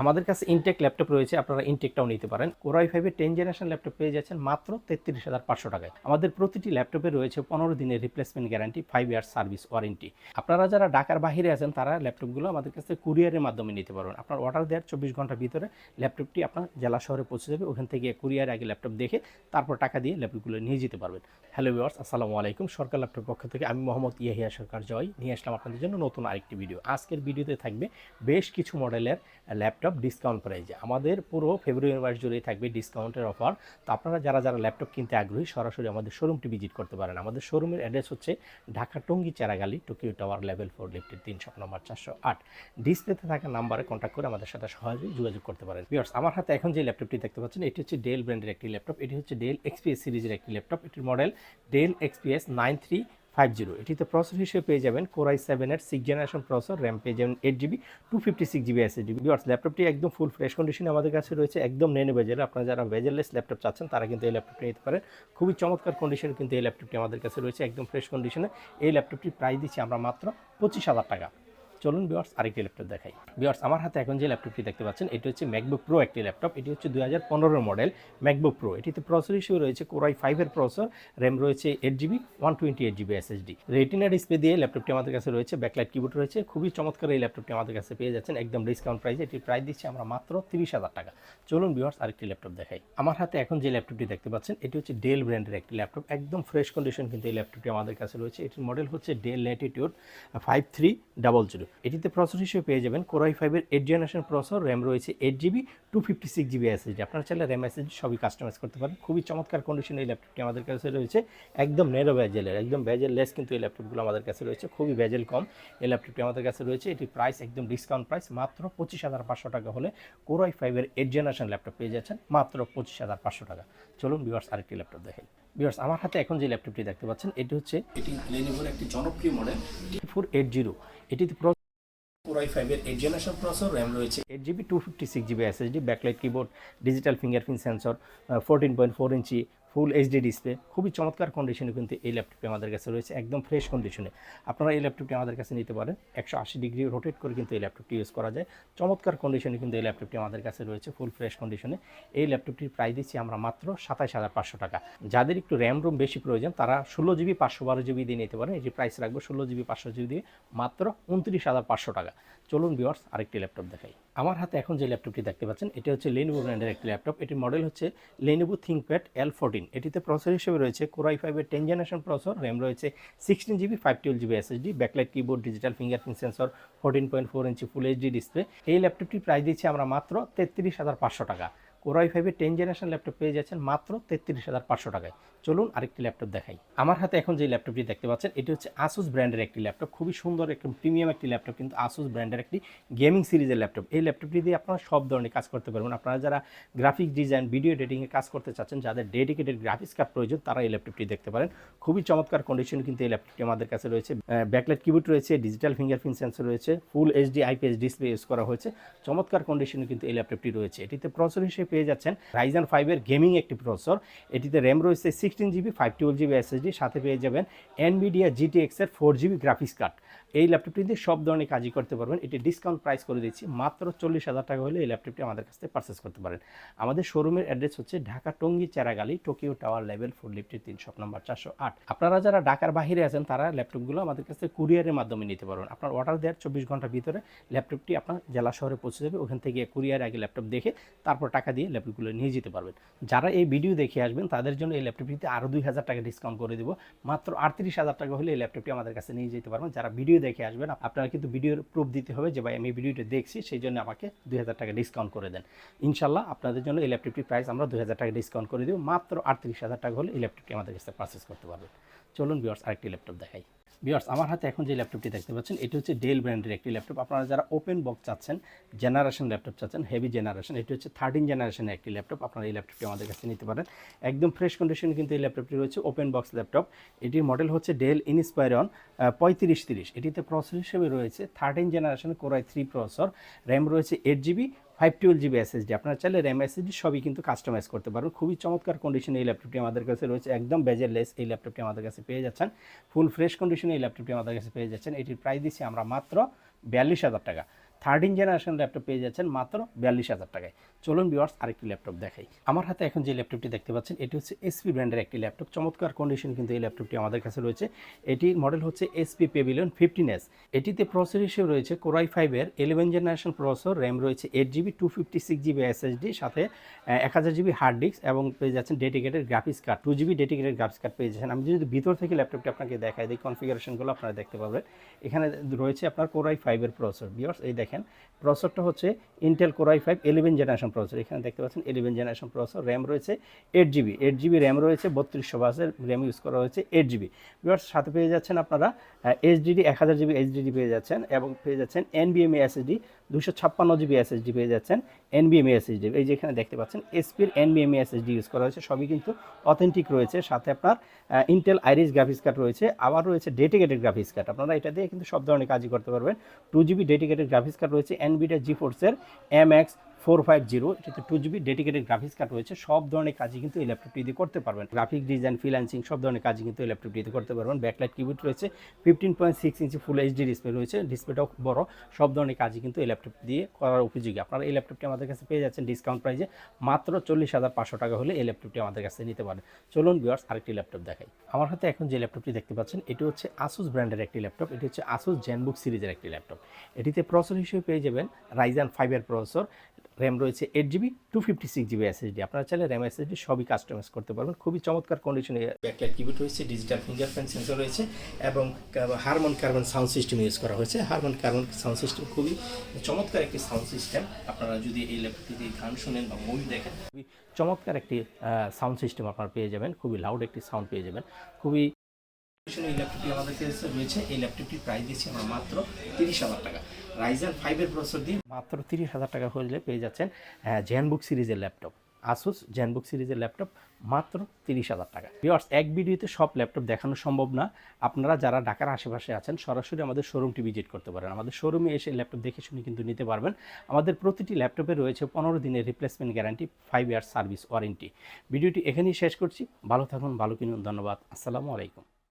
আমাদের কাছে intact laptop রয়েছে, আপনারা ইনটেকটাও নিতে পারেন। কোরাই ফাইভের টেন জেনারেশন ল্যাপটপ পেয়ে যাচ্ছেন মাত্র তেত্রিশ হাজার পাঁচশো টাকায়। আমাদের প্রতিটি ল্যাপটপে রয়েছে পনেরো দিনের replacement guarantee five year service warranty আপনারা যারা ঢাকার বাইরে আছেন, তারা ল্যাপটপগুলো আমাদের কাছে কুরিয়ারের মাধ্যমে নিতে পারবেন। আপনার অর্ডার দেওয়ার চব্বিশ ঘণ্টার ভিতরে ল্যাপটপটি আপনার জেলা শহরে পৌঁছে যাবে। ওখান থেকে কুরিয়ার আগে ল্যাপটপ দেখে তারপর টাকা দিয়ে ল্যাপটপগুলো নিয়ে যেতে পারবেন। হ্যালো ভিউয়ার্স আসসালামু আলাইকুম। সরকার ল্যাপটপ পক্ষ থেকে আমি মোহাম্মদ ইয়াহিয়া সরকার জয়। নিয়ে আসলাম আপনাদের জন্য নতুন আরেকটি ভিডিও আজকের ভিডিওতে থাকবে বেশ কিছু মডেলের ল্যাপটপ ডিসকাউন্ট প্রাইজে আমাদের পুরো ফেব্রুয়ারি মাস জুড়েই থাকবে ডিসকাউন্টের অফার তো আপনারা যারা যারা ল্যাপটপ কিনতে আগ্রহী, সরাসরি আমাদের শোরুমটি ভিজিট করতে পারেন। আমাদের শোরুমের অ্যাড্রেস হচ্ছে Dhaka Tongi Charagali Tokyo tower level four লিফটের তিন শপ নম্বর, চারশো আট। ডিসপ্লেতে থাকা নাম্বারে কন্ট্যাক্ট করে আমাদের সাথে সহজেই যোগাযোগ করতে পারেন। ভিউয়ার্স আমার হাতে এখন যে ল্যাপটপটি দেখতে পাচ্ছেন, এটি হচ্ছে ডেল ব্র্যান্ডের একটি ল্যাপটপ এটি হচ্ছে ডেল এক্সপিএস সিরিজের একটি ল্যাপটপ এটির model Dell XPS nine three five zero. এটিতে প্রসেসর হিসেবে পেয়ে যাবেন কোরাই সেভেনের সিক্স জেনারেশন প্রসেসর র্যাম পেয়ে যাবেন eight GB two fifty six GB S viewers ল্যাপটপটি একদম ফুল ফ্রেশ কন্ডিশনে আমাদের কাছে রয়েছে, একদম নেনে বেজেল। আপনারা যারা বেজেললেস ল্যাপটপ চাচ্ছেন, তারা কিন্তু এই ল্যাপটপটি নিতে পারেন। খুবই চমৎকার কন্ডিশনে কিন্তু এই ল্যাপটপটি আমাদের কাছে রয়েছে, একদম ফ্রেশ কন্ডিশনে এই ল্যাপটপটি প্রাইস দিচ্ছি আমরা মাত্র পঁচিশ হাজার টাকা। চলুন বিয়ার্স আরেকটি ল্যাপটপ দেখাই। বিয়ার্স আমার হাতে এখন যে ল্যাপটপটি দেখতে পাচ্ছেন, এটি হচ্ছে ম্যাকবুক প্রো একটি ল্যাপটপ এটি হচ্ছে দুই হাজার পনেরো মডেল ম্যাকবুক প্রো এটিতে প্রসেসর হিসেবে রয়েছে কোরাই ফাইভের প্রসেসর র্যাম রয়েছে eight GB one twenty eight GB SSD retina display দিয়ে ল্যাপটপটি আমাদের কাছে রয়েছে ব্যাকলাইট কিবোর্ড রয়েছে, খুবই চমৎকার এই ল্যাপটপটি আমাদের কাছে পেয়ে যাচ্ছেন, একদম ডিসকাউন্ট প্রাইসে এটির প্রাইস দিচ্ছি আমরা মাত্র তিরিশ হাজার টাকা। চলুন বিয়ার্স আরেকটি ল্যাপটপ দেখাই। আমার হাতে এখন যে ল্যাপটপটি দেখতে পাচ্ছেন, এটি হচ্ছে ডেল ব্র্যান্ডের একটি ল্যাপটপ একদম ফ্রেশ কন্ডিশন কিন্তু এই ল্যাপটপটি আমাদের কাছে রয়েছে। এটির মডেল হচ্ছে Dell Latitude five three double zero এটিতে প্রসেসর হিসেবে পেয়ে যাবেন কোরাই ফাইভের এইট জেনারেশন প্রসেসর র্যাম রয়েছে eight GB two fifty six GB SSD আপনারা চাইলে র্যাম এসএসডি সবই কাস্টমাইজ করতে পারেন। খুবই চমৎকার কন্ডিশনে এই ল্যাপটপটি আমাদের কাছে রয়েছে। একদম নেরো ব্যাজেলের একদম ব্যাজেল লেস কিন্তু এই ল্যাপটপগুলো আমাদের কাছে রয়েছে। খুবই ব্যাজেল কম এই ল্যাপটপটি আমাদের কাছে রয়েছে। এটির প্রাইস একদম ডিসকাউন্ট প্রাইস মাত্র পঁচিশ হাজার পাঁচশো টাকা হলে কোরাই ফাইভের এইট জেনারেশন ল্যাপটপ পেয়ে যাচ্ছেন মাত্র পঁচিশ হাজার পাঁচশো টাকা। চলুন ভিউয়ার্স আরেকটি ল্যাপটপ দেখেন ভিউয়ার্স আমার হাতে এখন যে ল্যাপটপটি দেখতে পাচ্ছেন এটি হচ্ছে এটি লেনোভোর একটি জনপ্রিয় মডেল ফোর এইট জিরো এটিতে কোরাই ফাইভের এইট জেনারেশন প্রসেসর র্যাম রয়েছে। Eight GB two fifty six GB SSD backlight keyboard digital fingerprint sensor fourteen point four inch full HD display খুবই চমৎকার কন্ডিশনে কিন্তু এই ল্যাপটপটি আমাদের কাছে রয়েছে, একদম ফ্রেশ কন্ডিশনে আপনারা এই ল্যাপটপটি আমাদের কাছে নিতে পারেন, একশো আশি ডিগ্রি রোটেট করে কিন্তু এই ল্যাপটপটি ইউজ করা যায়। চমৎকার কন্ডিশনে কিন্তু এই ল্যাপটপটি আমাদের কাছে রয়েছে ফুল ফ্রেশ কন্ডিশনে এই ল্যাপটপটির প্রাইস দিচ্ছি আমরা মাত্র সাতাশ হাজার পাঁচশো টাকা। যাদের একটু র্যাম রোম বেশি প্রয়োজন, তারা ষোলো জিবি পাঁচশো বারো জিবি দিয়ে নিতে পারেন। এটি প্রাইস রাখব, ষোলো জিবি পাঁচশো জিবি দিয়ে মাত্র উনত্রিশ হাজার পাঁচশো টাকা। চলুন বিওয়ার্স আরেকটি ল্যাপটপ দেখাই। আমার হাতে এখন যে ল্যাপটপটি দেখতে পাচ্ছেন, এটা হচ্ছে লেনোভো ব্র্যান্ডের একটি ল্যাপটপ। এটির মডেল হচ্ছে লেনোভো থিঙ্কপ্যাড এল ফোরটিন এটিতে প্রসেসর হিসেবে রয়েছে কোরাই ফাইভের টেন জেনারেশন প্রসেসর র্যাম রয়েছে sixteen GB five twelve GB SSD backlight keyboard digital fingerprint sensor fourteen point four inch full HD display এই ল্যাপটপটি প্রাইস দিচ্ছি আমরা মাত্র তেত্রিশ হাজার পাঁচশো টাকা। কোরাই ফাইভের টেন জেনারেশন ল্যাপটপ পেয়ে যাচ্ছেন মাত্র তেত্রিশ হাজার পাঁচশো টাকায়। চলুন আরেকটি ল্যাপটপ দেখাই। আমার হাতে এখন যে ল্যাপটপটি দেখতে পাচ্ছেন, এটি হচ্ছে আসুস ব্র্যান্ডের একটি ল্যাপটপ খুবই সুন্দর একটি প্রিমিয়াম একটি ল্যাপটপ কিন্তু আসুস ব্র্যান্ডের একটি গেমিং সিরিজের ল্যাপটপ এই ল্যাপটপটি দিয়ে আপনারা সব ধরনের কাজ করতে পারবেন। আপনারা যারা গ্রাফিক ডিজাইন ভিডিও এডিটিংয়ে কাজ করতে চাচ্ছেন, যাদের ডেডিকেটেড গ্রাফিক্স কার্ড প্রয়োজন, তারা এই ল্যাপটপটি দেখতে পারেন। খুবই চমৎকার কন্ডিশন কিন্তু এই ল্যাপটপটি আমাদের কাছে রয়েছে। ব্যাকলাইট কিবোর্ড রয়েছে ডিজিটাল ফিঙ্গারপ্রিন্ট সেন্সর রয়েছে full HD IPS display use করা হয়েছে। চমৎকার কন্ডিশনে কিন্তু এই ল্যাপটপটি রয়েছে। এটিতে প্রসেসর হিসেবে পেয়ে যাচ্ছেন রাইজান ফাইভের গেমিং একটি প্রসেসর এটিতে র্যাম রয়েছে sixteen GB five twelve GB SSD সাথে পেয়ে যাবেন এনবিডিয়া জিটিএক্সের ফোর জিবি গ্রাফিক্স কার্ড এই ল্যাপটপটি দিয়ে সব ধরনের কাজই করতে পারবেন। এটি ডিসকাউন্ট প্রাইস করে দিচ্ছি, মাত্র চল্লিশ হাজার টাকা হলে এই ল্যাপটপটি আমাদের কাছ থেকে পারচেস করতে পারেন। আমাদের শোরুমের অ্যাড্রেস হচ্ছে Dhaka Tongi Cheragali Tokyo tower level four লিফটের তিন শপ নম্বর চারশো আট। আপনারা যারা ঢাকার বাইরে আছেন, তারা ল্যাপটপগুলো আমাদের কাছ থেকে কুরিয়ারের মাধ্যমে নিতে পারবেন। আপনার অর্ডার দেওয়ার চব্বিশ ঘণ্টার ভিতরে ল্যাপটপটি আপনার জেলা শহরে পৌঁছে যাবে। ওখান থেকে কুরিয়ার আগে ল্যাপটপ দেখে, তারপর টাকা দিয়ে ল্যাপটপগুলো নিয়ে যেতে পারবেন। যারা এই ভিডিও দেখে আসবেন, তাদের জন্য এই ল্যাপটপটিতে আরও দুই হাজার টাকা ডিসকাউন্ট করে দেবো। মাত্র আটত্রিশ হাজার টাকা হলে এই ল্যাপটপটি আমাদের কাছে নিয়ে যেতে পারবেন। যারা ভিডিও দেখে আসবেন, আপনারা কিন্তু ভিডিওর প্রুফ দিতে হবে যে, ভাই, আমি ভিডিওটা দেখছি, সেই জন্য আমাকে দুই হাজার টাকা ডিসকাউন্ট করে দেন। ইনশাল্লাহ আপনাদের জন্য এই ল্যাপটপটির প্রাইস আমরা দুই হাজার টাকা ডিসকাউন্ট করে দেবো। মাত্র আটত্রিশ হাজার টাকা হলে এই ল্যাপটপটি আমাদের কাছে পারচেস করতে পারবেন। চলুন বিয়ার্স আরেকটি ল্যাপটপ দেখাই। বিয়ার্স আমার হাতে এখন যে ল্যাপটপটি দেখতে পাচ্ছেন, এটি হচ্ছে ডেল ব্র্যান্ডের একটি ল্যাপটপ। আপনারা যারা ওপেন বক্স চাচ্ছেন জেনারেশন ল্যাপটপ চাচ্ছেন হেভি জেনারেশন এটি হচ্ছে থার্টিন জেনারেশনের একটি ল্যাপটপ। আপনারা এই ল্যাপটপটি আমাদের কাছে নিতে পারেন। একদম ফ্রেশ কন্ডিশন কিন্তু এই ল্যাপটপটি রয়েছে ওপেন বক্স ল্যাপটপ। এটির মডেল হচ্ছে ডেল ইনস্পায়রন পঁয়ত্রিশ তিরিশ। এটিতে প্রসেসর হিসেবে রয়েছে thirteen generation core i three processor RAM রয়েছে eight GB five twelve GB SSD আপনারা চাইলে র্যাম এসএসডি সবই কিন্তু কাস্টমাইজ করতে পারবেন। খুবই চমৎকার কন্ডিশনে এই ল্যাপটপটি আমাদের কাছে রয়েছে। একদম বেজারলেস এই ল্যাপটপটি আমাদের কাছে পেয়ে যাচ্ছেন। ফুল ফ্রেশ কন্ডিশনে এই ল্যাপটপটি আমাদের কাছে পেয়ে যাচ্ছেন। এটির প্রাইস দিচ্ছি আমরা মাত্র বিয়াল্লিশ হাজার টাকা। থার্টিন জেনারেশন ল্যাপটপ পেয়ে যাচ্ছেন মাত্র বিয়াল্লিশ হাজার টাকায়। চলুন বিওয়ার্স আরেকটি ল্যাপটপ দেখাই। আমার হাতে এখন যে ল্যাপটপটি দেখতে পাচ্ছেন, এটি হচ্ছে এসপি ব্র্যান্ডের একটি ল্যাপটপ চমৎকার কন্ডিশন কিন্তু এই ল্যাপটপটি আমাদের কাছে রয়েছে। এটির মডেল হচ্ছে এসপি পেভিলিয়ন ফিফটিন এস এটিতে প্রসেসর হিসেবে রয়েছে কোরাই ফাইভের ইলেভেন জেনারেশন প্রসেসর র্যাম রয়েছে eight GB two fifty six GB SSD সাথে এক হাজার জিবি হার্ড ডিস্ক এবং পেয়ে যাচ্ছেন dedicated graphics card two GB dedicated graphics card পেয়ে যাচ্ছেন। আমি যদি ভিতর থেকে ল্যাপটপটি আপনাকে দেখাই দিই কনফিগারেশনগুলো আপনারা দেখতে পাবেন এখানে রয়েছে আপনার কোরাই ফাইভের প্রসেসর বিয়ার্স এই দেখেন, প্রসেসরটা হচ্ছে Intel core i five eleven generation processor এখানে দেখতে পাচ্ছেন ইলেভেন জেনারেশন প্রসেসর র্যাম রয়েছে eight GB eight GB RAM রয়েছে, বত্রিশশো বাসের র্যাম ইউজ করা হয়েছে এইট জিবি বিবার সাথে পেয়ে যাচ্ছেন আপনারা এইচডিডি এক হাজার জিবি এইচডিডি পেয়ে যাচ্ছেন এবং পেয়ে যাচ্ছেন এনবিএমএ এসএসডি দুশো ছাপ্পান্ন জিবি এসএসডি পেয়ে যাচ্ছেন এনবিএমএ এসএসডি এই যে এখানে দেখতে পাচ্ছেন এসপির এনবিএমএ এসএসডি ইউজ করা হয়েছে। সবই কিন্তু অথেন্টিক রয়েছে। সাথে আপনার ইন্টেল আইরিস গ্রাফিক্স কার্ড রয়েছে। আবার রয়েছে ডেডিকেটেড গ্রাফিক্স কার্ড আপনারা এটা দিয়ে কিন্তু সব ধরনের কাজই করতে পারবেন। Two GB dedicated graphics card রয়েছে। এনবিডিয়া জি ফোর্সের M X four five zero, এটাতে two GB dedicated graphics card রয়েছে, সব ধরনের কাজই কিন্তু এই ল্যাপটপটি দিয়ে করতে পারবেন। গ্রাফিক ডিজাইন ফ্রিল্যান্সিং সব ধরনের কাজই কিন্তু এই ল্যাপটপটি দিয়ে করতে পারবেন। ব্যাকলাইট কিবোর্ড রয়েছে fifteen point six inch full HD display রয়েছে ডিসপ্লেটাও বড়, সব ধরনের কাজই কিন্তু এই ল্যাপটপ দিয়ে করার উপযোগী। আপনারা এই ল্যাপটপটি আমাদের কাছে পেয়ে যাচ্ছেন ডিসকাউন্ট প্রাইসে মাত্র চল্লিশ হাজার পাঁচশো টাকা হলে এই ল্যাপটপটি আমাদের কাছে নিতে পারেন। চলুন বিয়ার্স আরেকটি ল্যাপটপ দেখাই। আমার হাতে এখন যে ল্যাপটপটি দেখতে পাচ্ছেন, এটি হচ্ছে আসুস ব্র্যান্ডের একটি ল্যাপটপ এটি হচ্ছে আসুস জেনবুক সিরিজের একটি ল্যাপটপ এটিতে প্রসেসর হিসেবে পেয়ে যাবেন রাইজান ফাইভের প্রসেসর র্যাম রয়েছে eight GB two fifty six GB SSD আপনারা চাইলে র্যাম এসএসডি সবই কাস্টমাইজ করতে পারবেন। খুবই চমৎকার কন্ডিশনে ব্যাকলাইট কিবোর্ড রয়েছে ডিজিটাল ফিঙ্গারপ্রিন্ট সেন্সর রয়েছে এবং Harman Kardon sound system use করা হয়েছে। হারমোন কার্বন সাউন্ড সিস্টেম খুবই চমৎকার একটি সাউন্ড সিস্টেম আপনারা যদি এই ল্যাপটপটি দিয়ে গান শুনেন বা মুভি দেখেন, খুবই চমৎকার একটি সাউন্ড সিস্টেম আপনারা পেয়ে যাবেন। খুবই লাউড একটি সাউন্ড পেয়ে যাবেন। খুবই এই ল্যাপটপটি আমাদের কাছে রয়েছে। এই ল্যাপটপটির প্রাইস দিচ্ছি আমরা মাত্র তিরিশ হাজার টাকা। রাইজার ফাইভের প্রসেসর দিয়ে মাত্র তিরিশ হাজার টাকা হলে পেয়ে যাচ্ছেন জেনবুক সিরিজের ল্যাপটপ। আসুস জেনবুক সিরিজের ল্যাপটপ মাত্র তিরিশ হাজার টাকা। ভিওয়ার্স এক ভিডিওতে সব ল্যাপটপ দেখানো সম্ভব না। আপনারা যারা ঢাকার আশেপাশে আছেন, সরাসরি আমাদের শোরুমটি ভিজিট করতে পারেন। আমাদের শোরুমে এসে ল্যাপটপ দেখে শুনে কিন্তু নিতে পারবেন। আমাদের প্রতিটি ল্যাপটপে রয়েছে পনেরো দিনের replacement guarantee five year service warranty ভিডিওটি এখানেই শেষ করছি। ভালো থাকুন, ভালো কিনুন, ধন্যবাদ। আসসালামু আলাইকুম।